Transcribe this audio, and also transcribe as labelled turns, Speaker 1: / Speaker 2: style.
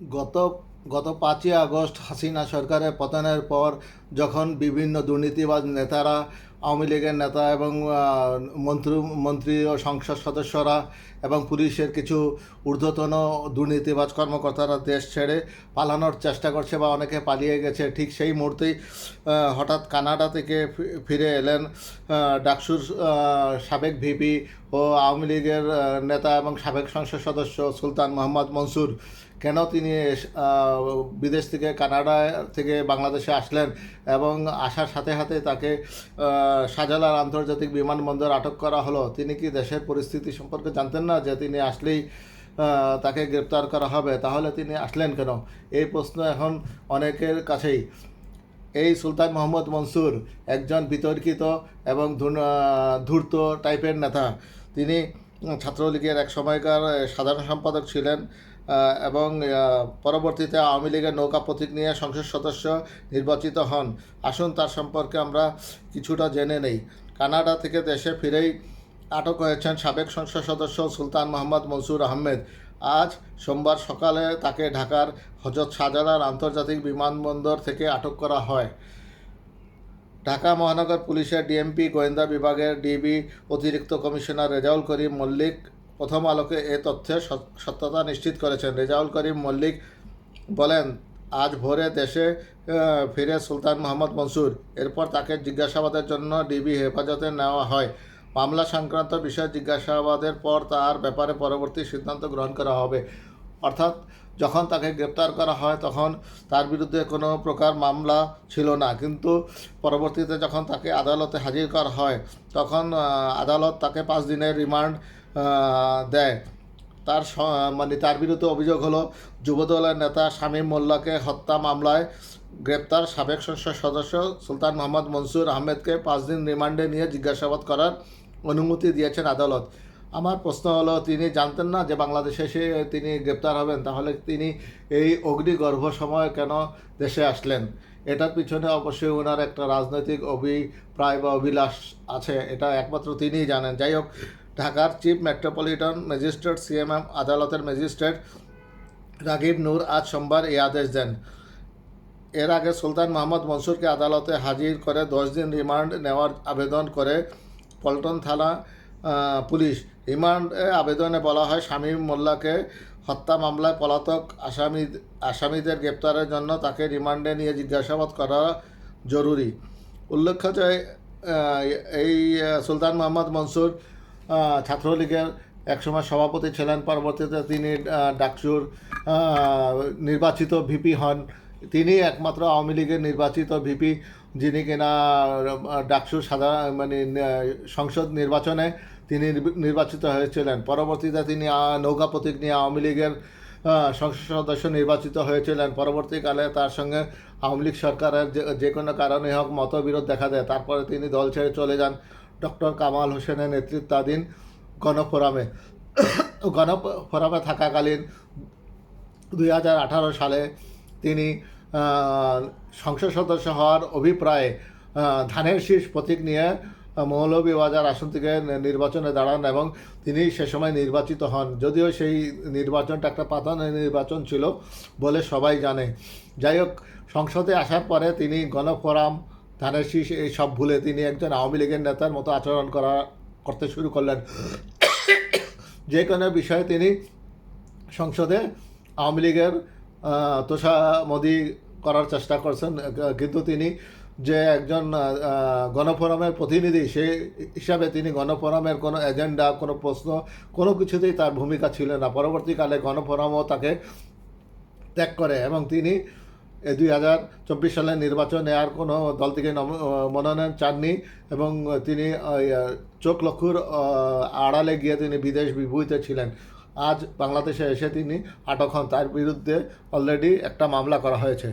Speaker 1: গত গত পাঁচই আগস্ট হাসিনা সরকারের পতনের পর যখন বিভিন্ন দুর্নীতিবাজ নেতারা, আওয়ামী লীগের নেতা এবং মন্ত্রী মন্ত্রী ও সংসদ সদস্যরা এবং পুলিশের কিছু ঊর্ধ্বতন দুর্নীতিবাজ কর্মকর্তারা দেশ ছেড়ে পালানোর চেষ্টা করছে বা অনেকে পালিয়ে গেছে, ঠিক সেই মুহূর্তেই হঠাৎ কানাডা থেকে ফিরে এলেন ডাকসুর সাবেক ভিপি ও আওয়ামী লীগের নেতা এবং সাবেক সংসদ সদস্য সুলতান মোহাম্মদ মনসুর। কেন তিনি বিদেশ থেকে কানাডা থেকে বাংলাদেশে আসলেন এবং আসার সাথে সাথে তাকে শাহজালাল আন্তর্জাতিক বিমানবন্দর আটক করা হলো? তিনি কি দেশের পরিস্থিতি সম্পর্কে জানতেন না যে তিনি আসলেই তাকে গ্রেপ্তার করা হবে? তাহলে তিনি আসলেন কেন? এই প্রশ্ন এখন অনেকের কাছেই। এই সুলতান মোহাম্মদ মনসুর একজন বিতর্কিত এবং ধূর্ত টাইপের নেতা। তিনি ছাত্রলীগের এক সময়কার সাধারণ সম্পাদক ছিলেন। এবং পরবর্তীতে আওয়ামী লীগের নৌকা প্রতীক নিয়ে সংসদ সদস্য নির্বাচিত হন। আসুন তার সম্পর্কে আমরা কিছুটা জেনে নেই। কানাডা থেকে দেশে ফিরেই আটক হয়েছেন সাবেক সংসদ সদস্য সুলতান মোহাম্মদ মনসুর আহমেদ। আজ সোমবার সকালে তাকে ঢাকার হজরত শাহজালাল আন্তর্জাতিক বিমানবন্দর থেকে আটক করা হয়। ঢাকা মহানগর পুলিশের ডিএমপি গোয়েন্দা বিভাগের ডিবি অতিরিক্ত কমিশনার রেজাউল করিম মল্লিক প্রথম আলোকে এ তথ্যের সত- সত্যতা নিশ্চিত করেছেন। রেজাউল করিম মল্লিক বলেন, আজ ভোরে দেশে ফিরে সুলতান মোহাম্মদ মনসুর। এরপর তাকে জিজ্ঞাসাবাদের জন্য ডিবি হেফাজতে নেওয়া হয়। মামলা সংক্রান্ত বিষয়ে জিজ্ঞাসাবাদের পর তার ব্যাপারে পরবর্তী সিদ্ধান্ত গ্রহণ করা হবে। অর্থাৎ, যখন তাকে গ্রেপ্তার করা হয় তখন তার বিরুদ্ধে কোনো প্রকার মামলা ছিল না। কিন্তু পরবর্তীতে যখন তাকে আদালতে হাজির করা হয়, তখন আদালত তাকে পাঁচ দিনের রিমান্ড দেয়। তার মানে তার বিরুদ্ধে অভিযোগ হলো, যুবদলের নেতা শামীম মোল্লাকে হত্যা মামলায় গ্রেপ্তার সাবেক সংসদ সদস্য সুলতান মোহাম্মদ মনসুর আহমেদকে পাঁচ দিন রিমান্ডে নিয়ে জিজ্ঞাসাবাদ করার অনুমতি দিয়েছেন আদালত। আমার প্রশ্ন হলো, তিনি জানতেন না যে বাংলাদেশে এসে তিনি গ্রেপ্তার হবেন, তাহলে তিনি এই অগ্নিগর্ভ সময়ে কেন দেশে আসলেন? এটার পিছনে অবশ্যই ওনার একটা রাজনৈতিক অভিপ্রায় বা অভিলাষ আছে, এটা একমাত্র তিনিই জানেন। যাই হোক ঢাকার চিফ মেট্রোপলিটন ম্যাজিস্ট্রেট, সিএমএম আদালতের ম্যাজিস্ট্রেট রাগিব নূর আজ সোমবার এই আদেশ দেন। এর আগে সুলতান মোহাম্মদ মনসুরকে আদালতে হাজির করে দশ দিন রিমান্ড নেওয়ার আবেদন করে পল্টন থানা পুলিশ। রিমান্ডে আবেদনে বলা হয় শামীম মোল্লাকে হত্যা মামলায় পলাতক আসামি, আসামিদের গ্রেপ্তারের জন্য তাকে রিমান্ডে নিয়ে জিজ্ঞাসাবাদ করা জরুরি। উল্লেখ্য যে এই সুলতান মোহাম্মদ মনসুর ছাত্রলীগের একসময় সভাপতি ছিলেন, পরবর্তীতে তিনি ডাকসুর নির্বাচিত ভিপি হন। তিনি একমাত্র আওয়ামী লীগের নির্বাচিত ভিপি, যিনি কিনা ডাকসুর সাধারণ মানে সংসদ নির্বাচনে তিনি নির্ব- নির্বাচিত হয়েছিলেন। পরবর্তীতে তিনি নৌকা প্রতীক নিয়ে আওয়ামী লীগের সংসদ সদস্য নির্বাচিত হয়েছিলেন। পরবর্তীকালে তার সঙ্গে আওয়ামী লীগ সরকারের যে কোনো কারণে হোক মতবিরোধ দেখা দেয়। তারপরে তিনি দল ছেড়ে চলে যান। ডক্টর কামাল হোসেনের নেতৃত্বাধীন গণফোরামে গণফোরামে থাকাকালীন দুই হাজার আঠারো সালে তিনি সংসদ সদস্য হওয়ার অভিপ্রায়ে ধানের শীষ প্রতীক নিয়ে মৌলভীবাজার আসন থেকে নির্বাচনে দাঁড়ান এবং তিনি সে সময় নির্বাচিত হন। যদিও সেই নির্বাচনটা একটা পাতানো নির্বাচন ছিল বলে সবাই জানে। যাই হোক, সংসদে আসার পরে তিনি গণফোরাম ধানের এই সব ভুলে তিনি একজন আওয়ামী লীগের নেতার মতো আচরণ করা, করতে শুরু করলেন। যে কোনো বিষয়ে তিনি সংসদে আওয়ামী লীগের তোষামদি করার চেষ্টা করছেন। কিন্তু তিনি যে একজন গণফোরামের প্রতিনিধি সেই হিসাবে তিনি গণফোরামের কোনো এজেন্ডা, কোনো প্রশ্ন, কোনো কিছুতেই তার ভূমিকা ছিল না। পরবর্তীকালে গণফোরামও তাকে ত্যাগ করে এবং তিনি দুই হাজার চব্বিশ সালের নির্বাচনে আর কোনো দল থেকে মনোনয়ন চাননি এবং তিনি চোখ লক্ষুর আড়ালে গিয়ে তিনি বিদেশ বিভূত ছিলেন। আজ বাংলাদেশে এসে তিনি আটক হন। তার বিরুদ্ধে অলরেডি একটা মামলা করা হয়েছে।